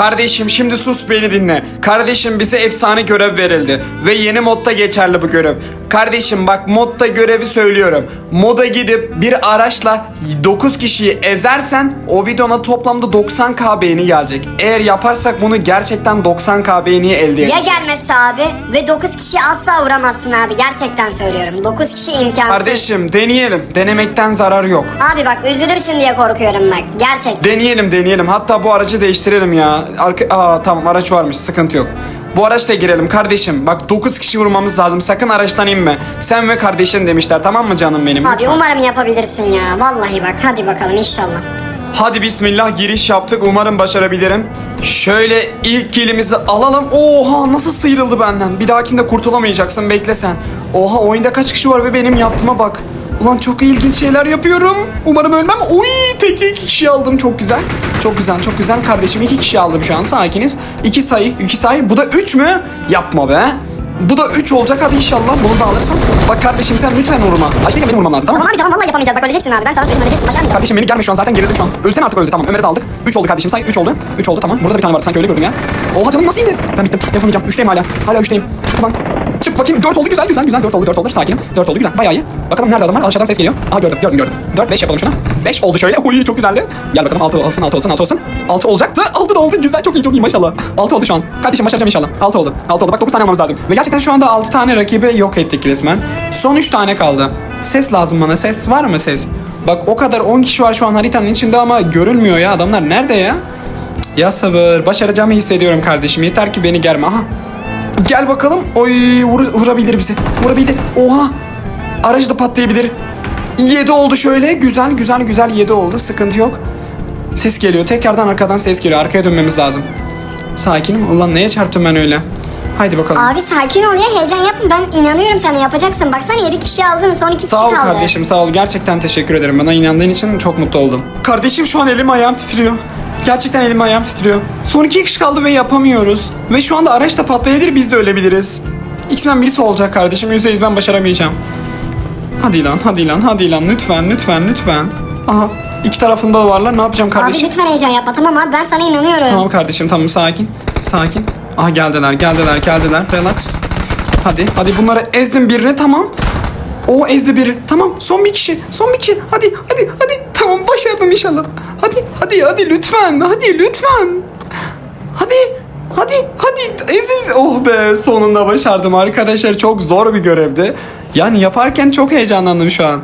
Kardeşim şimdi sus beni dinle. Kardeşim bize efsane görev verildi. Ve yeni modda geçerli bu görev. Kardeşim bak modda görevi söylüyorum. Moda gidip bir araçla 9 kişiyi ezersen o videona toplamda 90k beğeni gelecek. Eğer yaparsak bunu gerçekten 90k beğeniyi elde Ya edeceğiz. gelmezse abi ve 9 kişi asla vuramazsın abi gerçekten söylüyorum. 9 kişi imkansız. Kardeşim deneyelim. Denemekten zarar yok. Abi bak üzülürsün diye korkuyorum bak gerçekten. Deneyelim deneyelim. Hatta bu aracı değiştirelim ya. Arka... Aa tamam araç varmış sıkıntı yok. Bu araçla girelim kardeşim. Bak 9 kişi vurmamız lazım. Sakın araçtan inme. Sen ve kardeşin demişler tamam mı canım benim? Abi Lütfen. umarım yapabilirsin ya. Vallahi bak hadi bakalım inşallah. Hadi bismillah giriş yaptık. Umarım başarabilirim. Şöyle ilk kilimizi alalım. Oha nasıl sıyrıldı benden. Bir dahakinde kurtulamayacaksın bekle sen. Oha oyunda kaç kişi var ve benim yaptığıma bak. Ulan çok ilginç şeyler yapıyorum. Umarım ölmem. Uy tek iki kişi aldım. Çok güzel. Çok güzel çok güzel. Kardeşim iki kişi aldım şu an sakiniz. İki sayı iki sayı. Bu da üç mü? Yapma be. Bu da 3 olacak hadi inşallah bunu da alırsam. Bak kardeşim sen lütfen vurma. Aşağıya benim vurmam lazım tamam mı? Tamam abi tamam vallahi yapamayacağız bak öleceksin abi ben sana söyleyeyim öleceksin başaramayacağız. Kardeşim beni gelme şu an zaten gerildim şu an. Ölsen artık öldü tamam. Ömer'i de aldık. 3 oldu kardeşim say 3 oldu. 3 oldu tamam. Burada da bir tane vardı sanki öyle gördüm ya. Oha canım nasıl indi? Ben bittim. Yapamayacağım. 3'teyim hala. Hala 3'teyim. Tamam. Çık bakayım. 4 oldu. Güzel güzel güzel. 4 oldu 4 oldu. Sakinim 4 oldu. Güzel. Bayağı iyi. Bakalım nerede adamlar? Aşağıdan ses geliyor. Aha gördüm gördüm gördüm. 4 5 yapalım şuna 5 oldu şöyle. Huy çok güzeldi. Gel bakalım. 6 olsun 6 olsun 6 olsun. 6 olacaktı. 6 da oldu. Güzel çok iyi çok iyi. Maşallah. 6 oldu şu an. Kardeşim başaracağım inşallah. 6 oldu. 6 oldu. Bak 9 tane almamız lazım. Ve gerçekten şu anda 6 tane rakibi yok ettik resmen. Son 3 tane kaldı. Ses lazım bana. Ses var mı? Ses. Bak o kadar 10 kişi var şu an haritanın içinde ama görünmüyor ya. Adamlar nerede ya? Ya sabır. Başaracağımı hissediyorum kardeşim. Yeter ki beni germe. Aha. Gel bakalım. Oy vur- vurabilir bizi. Vurabilir. Oha. Aracı da patlayabilir. 7 oldu şöyle. Güzel güzel güzel 7 oldu. Sıkıntı yok. Ses geliyor. Tekrardan arkadan ses geliyor. Arkaya dönmemiz lazım. Sakinim. Ulan neye çarptım ben öyle? Haydi bakalım. Abi sakin ol ya heyecan yapma ben inanıyorum sana yapacaksın. Baksana 7 kişi aldın son 2 kişi Sağ ol kaldı. kardeşim sağ ol. Gerçekten teşekkür ederim. Bana inandığın için çok mutlu oldum. Kardeşim şu an elim ayağım titriyor. Gerçekten elim ayağım titriyor. Son iki kişi kaldı ve yapamıyoruz. Ve şu anda araç da patlayabilir biz de ölebiliriz. İkisinden birisi olacak kardeşim. Yüzde yüz ben başaramayacağım. Hadi lan hadi lan hadi lan lütfen lütfen lütfen. Aha iki tarafında da varlar ne yapacağım Abi kardeşim? lütfen heyecan yapma tamam abi ben sana inanıyorum. Tamam kardeşim tamam sakin. Sakin. Aha geldiler geldiler geldiler. Relax. Hadi hadi bunları ezdim birine tamam. O ezdi biri. Tamam son bir kişi. Son bir kişi. Hadi hadi hadi. Tamam başardım inşallah. Hadi hadi hadi lütfen. Hadi lütfen. Hadi. Hadi hadi ezil. Oh be sonunda başardım arkadaşlar. Çok zor bir görevdi. Yani yaparken çok heyecanlandım şu an.